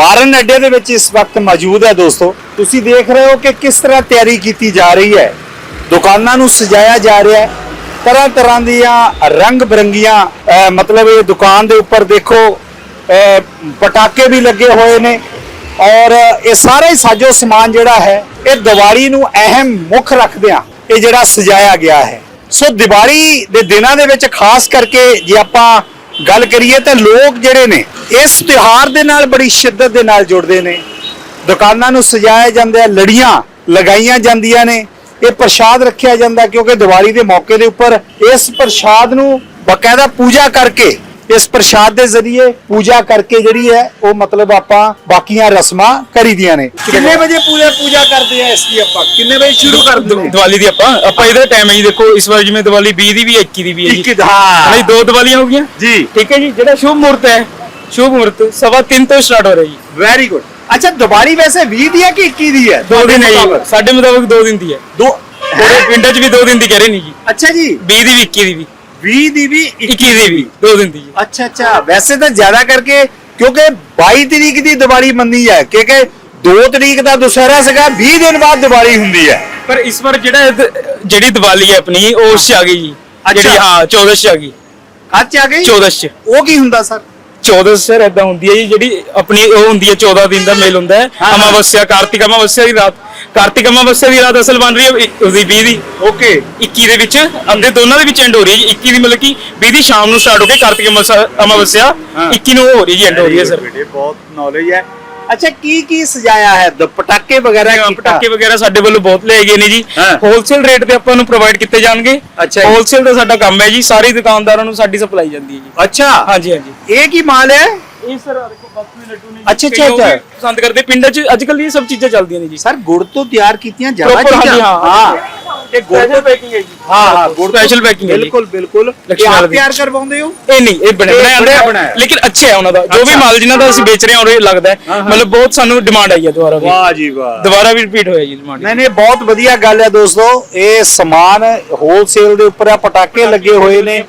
ਬਾਰਨ ਅੱਡੇ ਦੇ ਵਿੱਚ ਇਸ ਵਕਤ ਮੌਜੂਦ ਹੈ ਦੋਸਤੋ। ਤੁਸੀਂ ਦੇਖ ਰਹੇ ਹੋ ਕਿ ਕਿਸ ਤਰ੍ਹਾਂ ਤਿਆਰੀ ਕੀਤੀ ਜਾ ਰਹੀ ਹੈ। ਦੁਕਾਨਾਂ ਨੂੰ ਸਜਾਇਆ ਜਾ ਰਿਹਾ ਹੈ। ਤਰ੍ਹਾਂ ਤਰ੍ਹਾਂ ਦੀਆਂ ਰੰਗ ਬਰੰਗੀਆਂ ਮਤਲਬ ਇਹ ਦੁਕਾਨ ਦੇ ਉੱਪਰ ਦੇਖੋ ਪਟਾਕੇ ਵੀ ਲੱਗੇ ਹੋਏ ਨੇ। ਔਰ ਇਹ ਸਾਰਾ ਹੀ ਸਾਜੋ ਸਮਾਨ ਜਿਹੜਾ ਹੈ, ਇਹ ਦੀਵਾਲੀ ਨੂੰ ਅਹਿਮ ਮੁੱਖ ਰੱਖਦਿਆਂ ਇਹ ਜਿਹੜਾ ਸਜਾਇਆ ਗਿਆ ਹੈ। ਸੋ ਦੀਵਾਲੀ ਦੇ ਦਿਨਾਂ ਦੇ ਵਿੱਚ ਖਾਸ ਕਰਕੇ ਜੇ ਆਪਾਂ ਗੱਲ ਕਰੀਏ ਤਾਂ ਲੋਕ ਜਿਹੜੇ ਨੇ, ਇਸ ਤਿਉਹਾਰ ਦੇ ਨਾਲ ਬੜੀ ਸ਼ਿੱਦਤ ਦੇ ਨਾਲ ਜੁੜਦੇ ਨੇ। ਦੁਕਾਨਾਂ ਨੂੰ ਸਜਾਇਆ ਜਾਂਦਾ ਹੈ ਲੜੀਆਂ ਲਗਾਈਆਂ ਜਾਂਦੀਆਂ ਨੇ। ਇਹ ਪ੍ਰਸ਼ਾਦ ਰੱਖਿਆ ਜਾਂਦਾ ਕਿਉਂਕਿ ਦੀਵਾਲੀ ਦੇ ਮੌਕੇ ਦੇ ਉੱਪਰ ਇਸ ਪ੍ਰਸ਼ਾਦ ਨੂੰ ਬਕਾਇਦਾ ਪੂਜਾ ਕਰਕੇ ਇਸ ਪ੍ਰਸ਼ਾਦ ਦੇ ਜ਼ਰੀਏ ਪੂਜਾ ਕਰਕੇ ਜਿਹੜੀ ਹੈ ਉਹ ਮਤਲਬ ਆਪਾਂ ਬਾਕੀਆਂ ਰਸਮਾਂ ਕਰੀਦੀਆਂ ਨੇ। ਕਿੰਨੇ ਵਜੇ ਪੂਜਾ ਪੂਜਾ ਕਰਦੇ ਆ ਇਸ ਦੀ ਆਪਾਂ? ਕਿੰਨੇ ਵਜੇ ਸ਼ੁਰੂ ਕਰਦੇ ਨੇ? ਦੀਵਾਲੀ ਦੀ ਆਪਾਂ ਆਪਾਂ ਇਹਦਾ ਟਾਈਮ ਹੈ ਜੀ ਦੇਖੋ ਇਸ ਵਾਰ ਜਿਵੇਂ ਦੀਵਾਲੀ 20 ਦੀ ਵੀ ਹੈ 21 ਦੀ ਵੀ ਹੈ ਜੀ। ਹਾਂ। ਨਹੀਂ ਦੋ ਦੀਵਾਲੀਆਂ ਹੋ ਗਈਆਂ। ਜੀ। ਠੀਕ ਹੈ ਜੀ ਜਿਹੜਾ ਸ਼ੁਭ ਮੂਰਤ ਹੈ ਸ਼ੁਭ ਮੂਰਤ ਸਵਾ 3 ਤੋਂ ਸਟਾਰਟ ਹੋ ਰਿਹਾ ਜੀ ਵੈਰੀ ਗੁੱਡ ਅੱਛਾ ਦੀਵਾਲੀ ਵੈਸੇ 20 ਦੀ ਹੈ ਕਿ 21 ਦੀ ਹੈ? ਦੋ ਦਿਨ ਹੈ। ਸਾਡੇ ਮੁਤਾਬਕ ਦੋ ਦਿਨ ਦੀ ਹੈ। ਦੋ ਪਿੰਡਾਂ 'ਚ ਵੀ ਦੋ ਦਿਨ ਦੀ ਕਹਿ ਰਹੇ ਨਹੀਂ ਜੀ। ਅੱਛਾ ਜੀ। 20 ਦੀ ਵੀ 21 ਦੀ ਵੀ। 20 ਦੀ ਵੀ 21 ਦੀ ਵੀ ਦੋ ਦਿਨ ਦੀ ਅੱਛਾ ਅੱਛਾ। ਵੈਸੇ ਤਾਂ ਜ਼ਿਆਦਾ ਕਰਕੇ ਕਿਉਂਕਿ 22 ਤਰੀਕ ਦੀ ਦੀਵਾਲੀ ਮੰਨੀ ਹੈ ਕਿਉਂਕਿ 2 ਤਰੀਕ ਦਾ ਦੁਸਹਿਰਾ ਸੀਗਾ 20 ਦਿਨ ਬਾਅਦ ਦੀਵਾਲੀ ਹੁੰਦੀ ਹੈ। ਪਰ ਇਸ ਵਾਰ ਜਿਹੜਾ ਇਹ- ਜਿਹੜੀ ਦੀਵਾਲੀ ਹੈ ਆਪਣੀ ਉਹ ਉਸ 'ਚ ਆ ਗਈ ਜੀ। ਜਿਹੜੀ ਹਾਂ 14 'ਚ ਆ ਗਈ। ਅੱਜ ਆ ਗਈ? 14 'ਚ। ਉਹ ਕੀ ਹੁੰਦਾ ਸਰ? 14 ਸਰ ਇਦਾਂ ਹੁੰਦੀ ਹੈ ਜੀ ਜਿਹੜੀ ਆਪਣੀ ਉਹ ਹੁੰਦੀ ਹੈ 14 ਦਿਨ ਦਾ ਮੇਲ ਹੁੰਦਾ ਹਾਂ। ਅਮਾਵਸਿਆ ਕਾਰਤਿਕ ਅਮਾਵਸਿਆ ਦੀ ਰਾਤ। ਕਾਰਤਿਕ ਅਮਾਵਸਿਆ ਦੀ ਰਾਤ ਅਸਲ ਬਣ ਰਹੀ ਹੈ ਇ- ਉਹਦੀ 20 ਦੀ। ਓਕੇ 21 ਦੇ ਵਿੱਚ ਅੰਦੇ ਦੋਨਾਂ ਦੇ ਵਿੱਚ ਐਂਡ ਹੋ ਰਹੀ ਹੈ ਜੀ। 21 ਦੀ ਮਤਲਬ ਕਿ 20 ਦੀ ਸ਼ਾਮ ਨੂੰ ਸਟਾਰਟ ਹੋ ਕੇ ਕਾਰਤਿਕ ਅਮਾਵਸਿਆ- ਅਮਾਵਸਿਆ। ਹਾਂ। 21 ਨੂੰ ਹੋ ਰਹੀ ਹੈ ਜੀ ਐਂਡ ਹੋ ਰਹੀ ਹੈ ਸਰ ਬੇਟੇ ਬਹੁਤ ਨੌਲੇਜ ਹੈ। ਅੱਛਾ ਕੀ ਕੀ ਸਜਾਇਆ ਹੈ? ਦ ਪਟਾਕੇ ਵਗੈਰਾ ਹਾਂ, ਕੀਤਾ? ਪਟਾਕੇ ਵਗੈਰਾ ਸਾਡੇ ਵੱਲੋਂ ਬਹੁਤ ਲਏ ਗਏ ਨੇ ਜੀ। ਹਾਂ। ਹੋਲਸੇਲ ਰੇਟ ਤੇ ਆਪਾਂ ਨੂੰ ਪ੍ਰੋਵਾਈਡ ਕੀਤੇ ਜਾਣਗੇ। ਅੱਛਾ ਜੀ। ਹੋਲਸੇਲ ਦਾ ਸਾਡਾ ਕੰਮ ਹੈ ਜੀ। ਸਾਰੀ ਦੁਕਾਨਦਾਰਾਂ ਨੂੰ ਸਾਡੀ ਸਪਲਾਈ ਜਾਂਦੀ ਹੈ ਜੀ। ਅੱਛਾ। ਹਾਂਜੀ ਹਾਂਜੀ। ਇਹ ਕੀ ਮਾਲ ਹੈ? ਇਹ ਸਰ ਦੇਖੋ ਬਾਕੀ ਲੱਡੂ ਨੇ ਅੱਛਾ, ਅੱਛਾ। ਵੀ ਪਸੰਦ ਕਰਦੇ ਪਿੰਡਾਂ 'ਚ ਅੱਜ ਕੱਲ੍ਹ ਇਹ ਸਭ ਚੀਜ਼ਾਂ ਚੱਲਦੀਆਂ ਨੇ ਜੀ। ਸਰ ਗੁੜ ਤੋਂ ਤਿਆਰ ਕੀਤੀਆਂ ਜ਼ਿਆਦਾ Proper, ਹਾਂਜੀ, ਚੀਜ਼ਾਂ। ਹਾਂ। ਹਾਂ। ਇਹ ਗੁੜ ਸਪੈਸ਼ਲ ਪੈਕਿੰਗ ਹੈ ਜੀ। ਹਾਂ ਹਾਂ ਗੁੜ ਤੋਂ- ਸਪੈਸ਼ਲ ਪੈਕਿੰਗ ਹੈ ਜੀ। ਬਿਲਕੁਲ ਬਿਲਕੁਲ। ਇਹ ਲక్ష్ਮੀ ਆਪ ਵਾਲੇ ਦੀ। ਤਿਆਰ ਕਰਵਾਉਂਦੇ ਹੋ? ਇਹ ਨਹੀਂ ਇਹ ਬਣੇ ਇਹ ਬਣਾਏ ਬਣਿਆ ਆਉਂਦੇ ਬਣਾਇਆ। ਲੇਕਿਨ ਅੱਛੇ ਹੈ ਉਹਨਾਂ ਦਾ। ਜੋ ਵੀ ਅੱਛਾ। ਮਾਲ ਜਿਨ੍ਹਾਂ ਦਾ ਅਸੀਂ ਵੇਚ ਰਹੇ ਹਾਂ ਔਰ ਇਹ ਲੱਗਦਾ ਹੈ। ਹਾਂ, ਹਾਂ। ਮਤਲਬ ਬਹੁਤ ਸਾਨੂੰ ਡਿਮਾਂਡ ਆਈ ਹੈ ਦੁਬਾਰਾ ਵੀ। ਵਾਹ ਜੀ ਵਾਹ। ਦੁਬਾਰਾ ਵੀ ਰਿਪੀਟ ਹੋਇਆ ਜੀ ਡਿਮਾਂਡ ਨਹੀਂ ਨਹੀਂ ਬਹੁਤ ਵਧੀਆ ਗੱਲ ਹੈ ਦੋਸਤੋ। ਇਹ ਸਮਾਨ ਹੋਲਸੇਲ ਦੇ ਉੱਪਰ ਆ ਪਟਾਕੇ ਲੱਗੇ ਹੋਏ ਨੇ।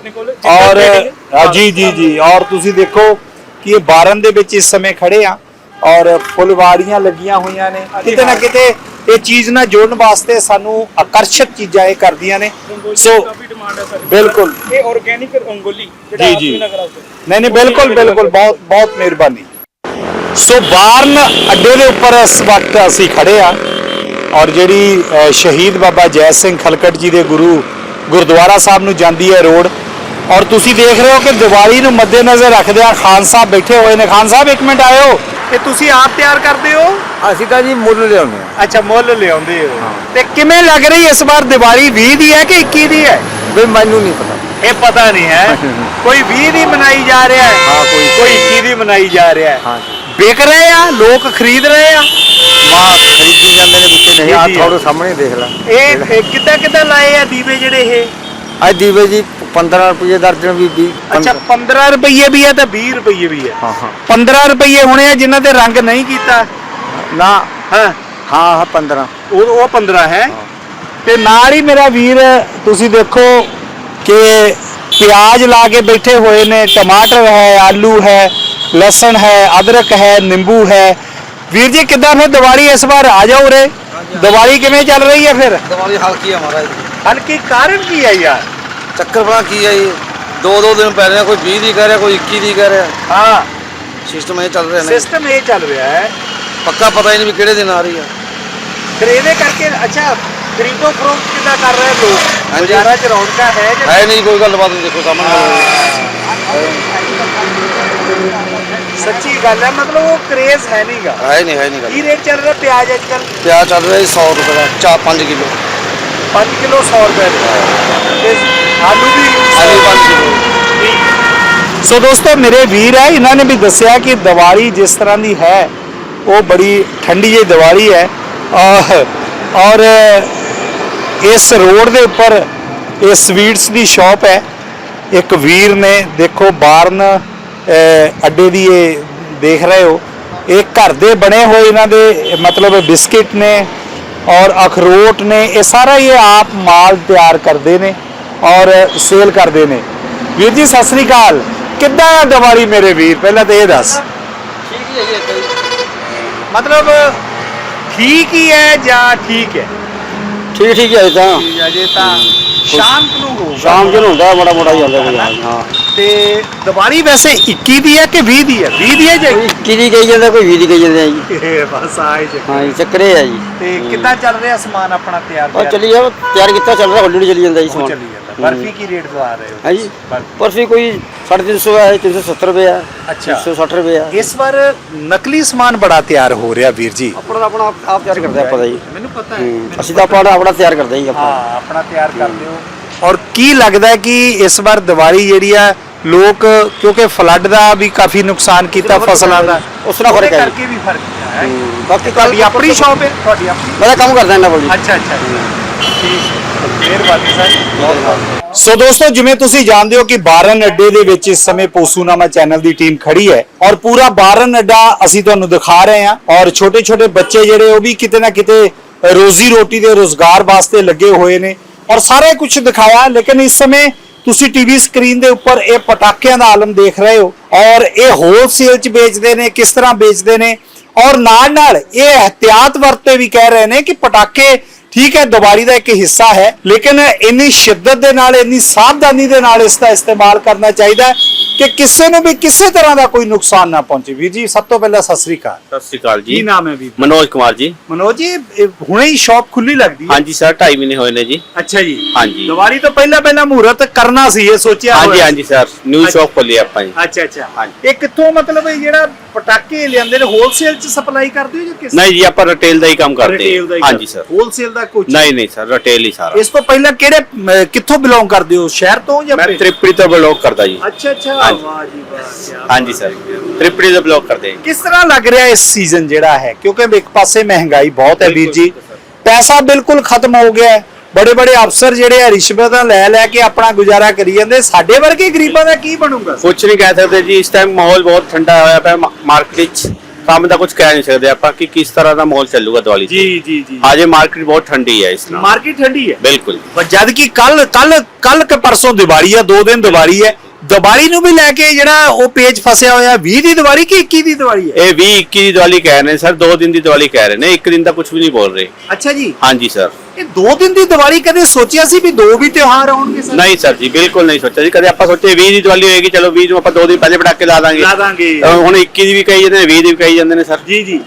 ਔਰ ਜੀ ਜੀ ਜੀ। ਔਰ ਤੁਸੀਂ ਦੇਖੋ ਕਿ ਇਹ ਬਾਰਨ ਦੇ ਵਿੱਚ ਇਸ ਸਮੇਂ ਖੜੇ ਆ ਔਰ ਫੁੱਲਵਾੜੀਆਂ ਲੱਗੀਆਂ ਹੋਈਆਂ ਨੇ। ਕਿਤੇ ਨਾ ਕਿਤੇ ਇਹ ਚੀਜ਼ ਨਾਲ ਜੋੜਨ ਵਾਸਤੇ ਸਾਨੂੰ ਆਕਰਸ਼ਕ ਚੀਜ਼ਾਂ ਇਹ ਕਰਦੀਆਂ ਨੇ। ਸੋ ਬਿਲਕੁਲ। ਇਹ ਆਰਗੇਨਿਕ ਰੰਗੋਲੀ ਜੀ, ਜੀ। ਨਹੀਂ ਨਹੀਂ ਬਿਲਕੁਲ ਬਿਲਕੁਲ। ਬਹੁਤ ਬਹੁਤ ਮਿਹਰਬਾਨੀ। ਸੋ ਬਾਰਨ ਅੱਡੇ ਦੇ ਉੱਪਰ ਇਸ ਵਕਤ ਅਸੀਂ ਖੜੇ ਆ ਔਰ ਜਿਹੜੀ ਸ਼ਹੀਦ ਬਾਬਾ ਜੈ ਸਿੰਘ ਖਲਕਟ ਜੀ ਦੇ ਗੁਰੂ ਗੁਰਦੁਆਰਾ ਸਾਹਿਬ ਨੂੰ ਜਾਂਦੀ ਹੈ ਰੋਡ ਔਰ ਤੁਸੀਂ ਦੇਖ ਰਹੇ ਹੋ ਕਿ ਦੀਵਾਲੀ ਨੂੰ ਮੱਦੇਨਜ਼ਰ ਰੱਖਦੇ ਆ ਖਾਨ ਸਾਹਿਬ ਬੈਠੇ ਹੋਏ ਨੇ। ਖਾਨ ਸਾਹਿਬ ਇੱਕ ਮਿੰਟ ਆਇਓ। ਇਹ ਤੁਸੀਂ ਆਪ ਤਿਆਰ ਕਰਦੇ ਹੋ? ਅਸੀਂ ਤਾਂ ਜੀ ਮੁੱਲ ਲਿਆਉਂਦੇ ਆ ਅੱਛਾ ਮੁੱਲ ਲਿਆਉਂਦੇ ਹੋ। ਤੇ ਕਿਵੇਂ ਲੱਗ ਰਹੀ ਇਸ ਵਾਰ ਦੀਵਾਲੀ? 20 ਦੀ ਹੈ ਕਿ 21 ਦੀ ਹੈ? ਵੀ ਮੈਨੂੰ ਨਹੀਂ ਪਤਾ। ਇਹ ਪਤਾ ਨਹੀਂ ਹੈ। ਕੋਈ 20 ਦੀ ਮਨਾਈ ਜਾ ਰਿਹਾ ਹੈ? ਹਾਂ, ਕੋਈ- ਕੋਈ 21 ਦੀ ਮਨਾਈ ਜਾ ਰਿਹਾ ਹੈ? ਹਾਂ ਵਿਕ ਰਹੇ ਆ? ਲੋਕ ਖਰੀਦ ਰਹੇ ਆ? ਮਾਂ ਖਰੀਦੀ ਜਾਂਦੇ ਨੇ ਵਿੱਚੇ ਨਹੀਂ ਆ ਆ। ਥੋੜੇ ਸਾਹਮਣੇ ਦੇਖ ਲੈ। ਇਹ ਇਹ ਕਿੱਦਾਂ ਕਿੱਦਾਂ ਲਾਏ ਆ ਦੀਵੇ ਜਿਹੜੇ ਇਹ? ਅੱਜ ਦੀਵੇ ਜੀ 15 ਰੁਪਏ ਦਰਜਨ ਵੀ 20 ਅੱਛਾ 15 ਰੁਪਏ ਵੀ ਹੈ ਤੇ 20 ਰੁਪਏ ਵੀ ਹੈ ਹਾਂ ਹਾਂ। 15 ਰੁਪਏ ਹੋਣੇ ਆ ਜਿਨ੍ਹਾਂ ਤੇ ਰੰਗ ਨਹੀਂ ਕੀਤਾ। ਨਾ। ਹਾਂ? ਹਾਂ ਹਾਂ 15 ਉਹ ਉਹ 15 ਹੈ। ਤੇ ਨਾਲ ਹੀ ਮੇਰਾ ਵੀਰ ਤੁਸੀਂ ਦੇਖੋ ਕਿ ਪਿਆਜ਼ ਲਾ ਕੇ ਬੈਠੇ ਹੋਏ ਨੇ ਟਮਾਟਰ ਹੈ ਆਲੂ ਹੈ ਲਸਣ ਹੈ ਅਦਰਕ ਹੈ ਨਿੰਬੂ ਹੈ। ਵੀਰ ਜੀ ਕਿੱਦਾਂ ਫਿਰ ਦੀਵਾਲੀ ਇਸ ਵਾਰ ਆ ਜਾਓ ਰੇ ਦੀਵਾਲੀ ਕਿਵੇਂ ਚੱਲ ਰਹੀ ਹੈ ਫਿਰ? ਦਿਵਾਲੀ ਹਲਕੀ ਹੈ ਮਹਾਰਾਜ ਹਲਕੀ ਕਾਰਨ ਕੀ ਹੈ ਯਾਰ? ਚੱਕਰ ਬਣਾ ਕੀ ਹੈ ਜੀ ਦੋ ਦੋ ਦਿਨ ਪੈ ਰਹੇ ਆ ਕੋਈ 20 ਦੀ ਕਹਿ ਰਿਹਾ ਕੋਈ 21 ਦੀ ਕਹਿ ਰਿਹਾ ਹਾਂ ਸਿਸਟਮ ਇਹ ਚੱਲ ਰਿਹਾ ਨੇ ਸਿਸਟਮ ਇਹ ਚੱਲ ਰਿਹਾ ਹੈ ਪੱਕਾ ਪਤਾ ਹੀ ਨਹੀਂ ਵੀ ਕਿਹੜੇ ਦਿਨ ਆ ਰਹੀ ਆ ਫਿਰ ਇਹਦੇ ਕਰਕੇ ਅੱਛਾ ਖਰੀਦੋ ਫਰੋਖਤ ਕਿੱਦਾਂ ਕਰ ਰਹੇ ਲੋਕ ਹਾਂਜੀ। ਬਾਜ਼ਾਰਾਂ 'ਚ ਰੌਣਕਾਂ ਹੈ ਕਿ ਹੈ ਨਹੀਂ ਕੋਈ ਗੱਲਬਾਤ ਨਹੀਂ ਦੇਖੋ ਸਾਹਮਣੇ ਸੱਚੀ ਗੱਲ ਹੈ ਮਤਲਬ ਉਹ ਕ੍ਰੇਜ਼ ਹੈ ਨਹੀਂਗਾ ਹੈ ਨਹੀਂ ਹੈ ਨਹੀਂ ਗੱਲ ਕੀ ਰੇਟ ਚੱਲ ਰਿਹਾ ਪਿਆਜ਼ ਅੱਜ ਕੱਲ ਪਿਆਜ਼ ਚੱਲ ਰਿਹਾ ਜੀ 100 ਰੁਪਏ ਦਾ ਚਾਰ 5 ਕਿਲੋ 5 ਕਿਲੋ 100 ਰੁਪਏ ਦੇ ਤੇ ਆਲੂ ਵੀ ਆਲੂ 5 ਕਿਲੋ ਸੋ ਦੋਸਤੋ, ਮੇਰੇ ਵੀਰ ਹੈ, ਇਹਨਾਂ ਨੇ ਵੀ ਦੱਸਿਆ ਕਿ ਦੀਵਾਲੀ ਜਿਸ ਤਰ੍ਹਾਂ ਦੀ ਹੈ, ਉਹ ਬੜੀ ਠੰਡੀ ਜਿਹੀ ਦੀਵਾਲੀ ਹੈ। ਔਰ ਔਰ ਇਸ ਰੋਡ ਦੇ ਉੱਪਰ ਇਹ ਸਵੀਟਸ ਦੀ ਸ਼ਾਪ ਹੈ। ਇੱਕ ਵੀਰ ਨੇ, ਦੇਖੋ, ਬਾਰਨ ਅੱਡੇ ਦੀ ਇਹ ਦੇਖ ਰਹੇ ਹੋ। ਇਹ ਘਰ ਦੇ ਬਣੇ ਹੋਏ ਇਹਨਾਂ ਦੇ, ਮਤਲਬ ਬਿਸਕਿਟ ਨੇ ਔਰ ਅਖਰੋਟ ਨੇ, ਇਹ ਸਾਰਾ ਹੀ ਇਹ ਆਪ ਮਾਲ ਤਿਆਰ ਕਰਦੇ ਨੇ। ਔਰ ਸੇਲ ਕਰਦੇ ਨੇ। ਵੀਰ ਜੀ ਸਤਿ ਸ੍ਰੀ ਅਕਾਲ। ਕਿੱਦਾਂ ਆ ਦੀਵਾਲੀ ਮੇਰੇ ਵੀਰ? ਪਹਿਲਾਂ ਤਾਂ ਇਹ ਦੱਸ। ਠੀਕ ਹੀ ਹੈ ਜੀ ਮਤਲਬ ਠੀਕ ਹੀ ਹੈ ਜਾਂ ਠੀਕ ਹੈ? ਠੀਕ ਠੀਕ ਹੈ ਤਾਂ। ਸ਼ਾਂਤ ਨੂੰ ਹੋਊਗਾ। ਸ਼ਾਮ ਨੂੰ ਹੁੰਦਾ ਹੀ ਕੋਈ ਹਾਂ। ਤੇ ਦੀਵਾਲੀ ਵੈਸੇ 21 ਦੀ ਹੈ ਕਿ 20 ਦੀ ਹੈ? 20 ਦੀ ਹੈ ਜੀ ਕਿਹਦੀ ਕਹੀ ਜਾਂਦਾ ਕੋਈ ਵੀਹ ਦੀ ਕਹੀ ਜਾਂਦੇ ਆ ਜੀ ਬਸ ਆਏ ਜੀ ਹਾਂ ਜੀ ਚੱਕਰੇ ਆ ਜੀ। ਤੇ ਕਿੱਦਾਂ ਚੱਲ ਰਿਹਾ ਸਮਾਨ ਆਪਣਾ ਤਿਆਰ ਬਸ ਚੱਲੀ ਜਾ ਤਿਆਰ ਕੀਤਾ ਚੱਲ ਰਿਹਾ ਹੌਲੀ ਹੌਲੀ ਚੱਲੀ ਜਾਂਦਾ ਜੀ ਰੇਟ ਦਵਾ ਰਹੇ ਹੋ? ਹੈ ਜੀ ਬਰਫੀ। ਪਰਫੀ ਕੋਈ 350 ਹੈ 370 ਰੁਪਏ ਆ ਅੱਛਾ। 160 ਰੁਪਏ ਆ। ਇਸ ਵਾਰ ਨਕਲੀ ਸਮਾਨ ਬੜਾ ਤਿਆਰ ਹੋ ਰਿਹਾ ਵੀਰ ਜੀ। ਆਪਣਾ ਆਪਣਾ ਆਪ- ਆਪ ਤਿਆਰ ਕਰਦੇ ਆਪਾਂ ਤਾਂ ਜੀ। ਮੈਨੂੰ ਪਤਾ ਹੂੰ, ਅਸੀਂ ਤਾਂ ਆਪਣਾ ਆਪਣਾ ਤਿਆਰ ਕਰਦੇ ਹਾਂ ਜੀ ਆਪਾਂ। ਹਾਂ ਆਪਣਾ ਤਿਆਰ ਕਰਦੇ ਹੋ। ਔਰ ਕੀ ਲੱਗਦਾ ਹੈ ਕਿ ਇਸ ਵਾਰ ਦੀਵਾਲੀ ਜਿਹੜੀ ਆ ਲੋਕ ਕਿਉਂਕਿ ਫਲੱਡ ਦਾ ਵੀ ਕਾਫੀ ਨੁਕਸਾਨ ਕੀਤਾ ਫਸਲਾਂ ਦਾ। ਉਸ ਨਾਲ ਫ਼ਰਕ ਕਰਕੇ ਵੀ ਫ਼ਰਕ ਹੈ। ਹੂੰ, ਬਾਕੀ ਤੁਹਾਡੀ ਆਪਣੀ ਸ਼ਾਪ ਹੈ? ਤੁਹਾਡੀ ਆਪਣੀ? ਮੈਂ ਤਾਂ ਕੰਮ ਕਰਦਾ ਇਹਨਾਂ ਕੋਲ ਜੀ। ਅੱਛਾ ਅੱਛਾ। ਮਿਹਰਬਾਨੀ ਸਰ ਸੋ ਦੋਸਤੋ ਜਿਵੇਂ ਤੁਸੀਂ ਜਾਣਦੇ ਹੋ ਕਿ ਬਾਰਨ ਅੱਡੇ ਦੇ ਵਿੱਚ ਇਸ ਸਮੇਂ ਪੋਸੂਨਾਮਾ ਚੈਨਲ ਦੀ ਟੀਮ ਖੜੀ ਹੈ ਔਰ ਪੂਰਾ ਬਾਰਨ ਅੱਡਾ ਅਸੀਂ ਤੁਹਾਨੂੰ ਦਿਖਾ ਰਹੇ ਹਾਂ ਔਰ ਛੋਟੇ ਛੋਟੇ ਬੱਚੇ ਜਿਹੜੇ ਉਹ ਵੀ ਕਿਤੇ ਨਾ ਕਿਤੇ ਰੋਜ਼ੀ ਰੋਟੀ ਦੇ ਰੋਜ਼ਗਾਰ ਵਾਸਤੇ ਲੱਗੇ ਹੋਏ ਨੇ ਔਰ ਸਾਰੇ ਕੁਝ ਦਿਖਾਇਆ ਲੇਕਿਨ ਇਸ ਸਮੇਂ ਤੁਸੀਂ ਟੀਵੀ ਸਕਰੀਨ ਦੇ ਉੱਪਰ ਇਹ ਪਟਾਕਿਆਂ ਦਾ ਆਲਮ ਦੇਖ ਰਹੇ ਹੋ ਔਰ ਇਹ ਹੋਲਸੇਲ ਚ ਵੇਚਦੇ ਨੇ ਕਿਸ ਤਰ੍ਹਾਂ ਵੇਚਦੇ ਨੇ ਔਰ ਨਾਲ ਨਾਲ ਇਹ ਇhtiyat ਵਰਤੇ ਵੀ ਕਹਿ ਰਹੇ ਨੇ ਕਿ ਪਟਾਕੇ ਠੀਕ ਹੈ ਦੀਵਾਲੀ ਦਾ ਇੱਕ ਹਿੱਸਾ ਹੈ ਲੇਕਿਨ ਇੰਨੀ ਸ਼ਿੱਦਤ ਦੇ ਨਾਲ ਇੰਨੀ ਸਾਵਧਾਨੀ ਦੇ ਨਾਲ ਇਸ ਦਾ ਇਸਤੇਮਾਲ ਕਰਨਾ ਚਾਹੀਦਾ ਹੈ ਕਿ ਕਿਸੇ ਨੂੰ ਵੀ ਕਿਸੇ ਤਰ੍ਹਾਂ ਦਾ ਕੋਈ ਨੁਕਸਾਨ ਨਾ ਪਹੁੰਚੇ। ਵੀਰ ਜੀ ਸਭ ਤੋਂ ਪਹਿਲਾਂ ਸਤਿ ਸ੍ਰੀ ਅਕਾਲ। ਸਤਿ ਸ਼੍ਰੀ ਅਕਾਲ ਕੀ ਜੀ ਨਾਮ ਹੈ ਵੀਰ? ਮਨੋਜ ਕੁਮਾਰ ਜੀ। ਮਨੋਜ ਜੀ ਇਹ ਹੁਣੇ ਹੀ ਸ਼ਾਪ ਖੁੱਲੀ ਲੱਗਦੀ ਹੈ? ਹਾਂਜੀ ਸਰ 2.5 ਮਹੀਨੇ ਹੋਏ ਨੇ ਜੀ। ਅੱਛਾ ਜੀ। ਹਾਂਜੀ। ਦੀਵਾਲੀ ਤੋਂ ਪਹਿਲਾਂ ਪਹਿਲਾਂ ਮਹੂਰਤ ਕਰਨਾ ਸੀ ਇਹ ਸੋਚਿਆ ਹਾਂਜੀ। ਹਾਂਜੀ ਸਰ ਨਿਊ। ਸ਼ਾਪ ਖੋਲੀ ਆਪਾਂ ਜੀ। ਅੱਛਾ ਅੱਛਾ। ਹਾਂਜੀ। ਇਹ ਕਿੱਥੋਂ ਮਤਲਬ ਇਹ ਜਿਹੜਾ ਪਟਾਕੇ ਲਿਆਂਦੇ ਨੇ ਹੋਲਸੇਲ ਚ ਸਪਲਾਈ ਕਰਦੇ ਹੋ ਜਾਂ ਕਿਸ ਨਹੀਂ ਜੀ ਆਪਾਂ ਰਿਟੇਲ ਦਾ ਹੀ ਕੰਮ ਕਰਦੇ ਹੀ। ਹਾਂਜੀ ਸਰ। ਹੋਲਸੇਲ ਦਾ ਕੁਝ ਨਹੀਂ ਨਹੀਂ ਸਰ ਰਿਟੇਲ ਹੀ ਸਾਰਾ। ਇਸ ਤੋਂ ਪਹਿਲਾਂ ਕਿਹੜੇ ਅਮ, ਕਿੱਥੋਂ ਬਿਲੋਂਗ ਕਰਦੇ ਹੋ? ਸ਼ਹਿਰ ਤੋਂ ਜਾਂ ਮੈਂ ਪਿੰਡ? ਤ੍ਰਿਪੜੀ ਤੋਂ ਬਲੌਗ ਕਰਦਾ ਜੀ। ਅੱਛਾ ਅੱਛਾ। ਹਾਂਜੀ। ਵਾਹ ਜੀ ਵਾਹ ਕਿਆ ਹਾਂਜੀ ਸਰ ਤ੍ਰਿਪੜੀ ਤੋਂ ਬਲੌਗ ਕਰਦੇ ਜੀ। ਕਿਸ ਤਰ੍ਹਾਂ ਲੱਗ ਰਿਹਾ ਇਸ ਸੀਜ਼ਨ ਜਿਹੜਾ ਹੈ? ਕਿਉਂਕਿ ਇੱਕ ਪਾਸੇ ਮਹਿੰਗਾਈ ਬਹੁਤ ਹੈ ਵੀਰ ਜੀ। ਪੈਸਾ ਬਿਲਕੁਲ ਖਤਮ ਹੋ ਗਿਆ ਹੈ। ਬੜੇ ਬੜੇ ਅਫਸਰ ਜਿਹੜੇ ਆ ਰਿਸ਼ਵਤਾਂ ਲੈ ਲੈ ਕੇ ਆਪਣਾ ਗੁਜ਼ਾਰਾ ਕਰੀ ਜਾਂਦੇ। ਸਾਡੇ ਵਰਗੇ ਗਰੀਬਾਂ ਦਾ ਕੀ ਬਣੂਗਾ? ਕੁਝ ਨਹੀਂ ਕਹਿ ਸਕਦੇ ਜੀ ਇਸ ਟਾਈਮ ਮਾਹੌਲ ਬਹੁਤ ਠੰਡਾ ਹੋਇਆ ਪਿਆ ਮਾਰਕੀਟ ਵਿੱਚ ਕੰਮ ਦਾ ਕੁਝ ਕਹਿ ਨਹੀਂ ਸਕਦੇ ਆਪਾਂ ਕਿ ਕਿਸ ਤਰ੍ਹਾਂ ਦਾ ਮਾਹੌਲ ਚੱਲੂਗਾ ਦੀਵਾਲੀ ਤੇ। ਜੀ ਜੀ ਜੀ। ਅਜੇ ਮਾਰਕੀਟ ਬਹੁਤ ਠੰਡੀ ਹੈ ਇਸ ਨਾਲ। ਮਾਰਕੀਟ ਠੰਡੀ ਹੈ? ਬਿਲਕੁਲ। ਪਰ ਜਦ ਕਿ ਕੱਲ ਕੱਲ ਕੱਲ ਕਿ ਪਰਸੋਂ ਦੀਵਾਲੀ ਆ ਦੋ ਦਿਨ ਦੀਵਾਲੀ ਹੈ ਦੀਵਾਲੀ ਨੂੰ ਵੀ ਲੈ ਕੇ ਜਿਹੜਾ ਉਹ ਪੇਜ ਫਸਿਆ ਹੋਇਆ 20 ਦੀ ਦੀਵਾਲੀ ਕਿ 21 ਦੀ ਦੀਵਾਲੀ ਹੈ? ਇਹ 20 21 ਦੀ ਦੀਵਾਲੀ ਕਹਿ ਰਹੇ ਨੇ ਸਰ 2 ਦਿਨ ਦੀ ਦੀਵਾਲੀ ਕਹਿ ਰਹੇ ਨੇ ਇੱਕ ਦਿਨ ਦਾ ਕੁਝ ਵੀ ਨਹੀਂ ਬੋਲ ਰਹੇ। ਅੱਛਾ ਜੀ। ਹਾਂਜੀ ਸਰ। ਇਹ ਦੋ ਦਿਨ ਦੀ ਦੀਵਾਲੀ ਕਦੇ ਸੋਚਿਆ ਸੀ ਵੀ ਦੋ ਵੀ ਤਿਉਹਾਰ ਆਉਣਗੇ ਸਰ? ਨਹੀਂ ਸਰ ਜੀ ਬਿਲਕੁਲ ਨਹੀਂ ਸੋਚਿਆ ਜੀ। ਕਦੇ ਆਪਾਂ ਸੋਚੇ 20 ਦੀ ਦੀਵਾਲੀ ਹੋਏਗੀ ਚਲੋ 20 ਨੂੰ ਆਪਾਂ 2 ਦਿਨ ਪਹਿਲੇ ਪਟਾਕੇ ਲਾ ਦਾਂਗੇ। ਲਾ ਦਾਂਗੇ। ਹੁਣ 21 ਦੀ ਵੀ ਕਹੀ ਜਾਂਦੇ ਨੇ 20 ਦੀ ਵੀ ਕਹੀ ਜਾਂਦੇ ਨੇ ਸਰ। ਜੀ ਜੀ।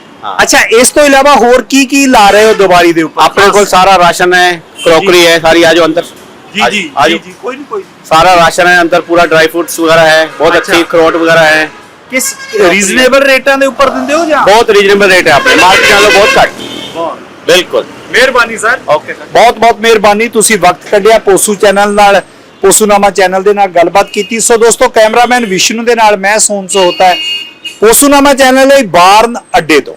ਅੱਛਾ ਇਸ ਤੋਂ ਇਲਾਵਾ ਹੋਰ ਕੀ ਕੀ ਲਾ ਰਹੇ ਹੋ ਦੀਵਾਲੀ ਦੇ ਉੱਪਰ? ਆਪਣੇ ਕੋਲ ਸਾਰਾ ਰਾਸ਼ਨ ਹੈ ਕਰੋਕਰੀ ਹੈ ਸਾਰੀ ਆਜੋ ਅੰਦਰ। ਜੀ ਆਜੋ, ਜੀ ਆਜੋ। ਜੀ ਜੀ ਕੋਈ ਨਹੀਂ ਕੋਈ ਨੀ। सारा राशन है अंदर पूरा ड्राई फ्रूट्स वगैरह है बहुत अच्छा। अच्छी अखरोट वगैरह है ਕਿਸ ਰੀਜ਼ਨੇਬਲ ਰੇਟਾਂ ਦੇ ਉੱਪਰ ਦਿੰਦੇ ਹੋ ਜਾਂ बहुत रीजनेबल रेट है अपने मार्केट नालों बहुत घट बिल्कुल ਮਿਹਰਬਾਨੀ ਸਰ ओके सर ਬਹੁਤ ਬਹੁਤ ਮਿਹਰਬਾਨੀ ਤੁਸੀਂ ਵਕਤ ਕੱਢਿਆ ਪੋਸੂ ਚੈਨਲ ਨਾਲ ਪੋਸੂਨਾਮਾ ਚੈਨਲ ਦੇ ਨਾਲ ਗੱਲਬਾਤ ਕੀਤੀ ਸੋ ਦੋਸਤੋ ਕੈਮਰਾਮੈਨ ਵਿਸ਼ਨੂੰ ਦੇ ਨਾਲ ਮੈਂ ਸੋਨ ਸੋਹਤਾ ਹੈ ਪੋਸੂਨਾਮਾ ਚੈਨਲ ਲਈ ਬਾਰਨ ਅੱਡੇ ਤੋਂ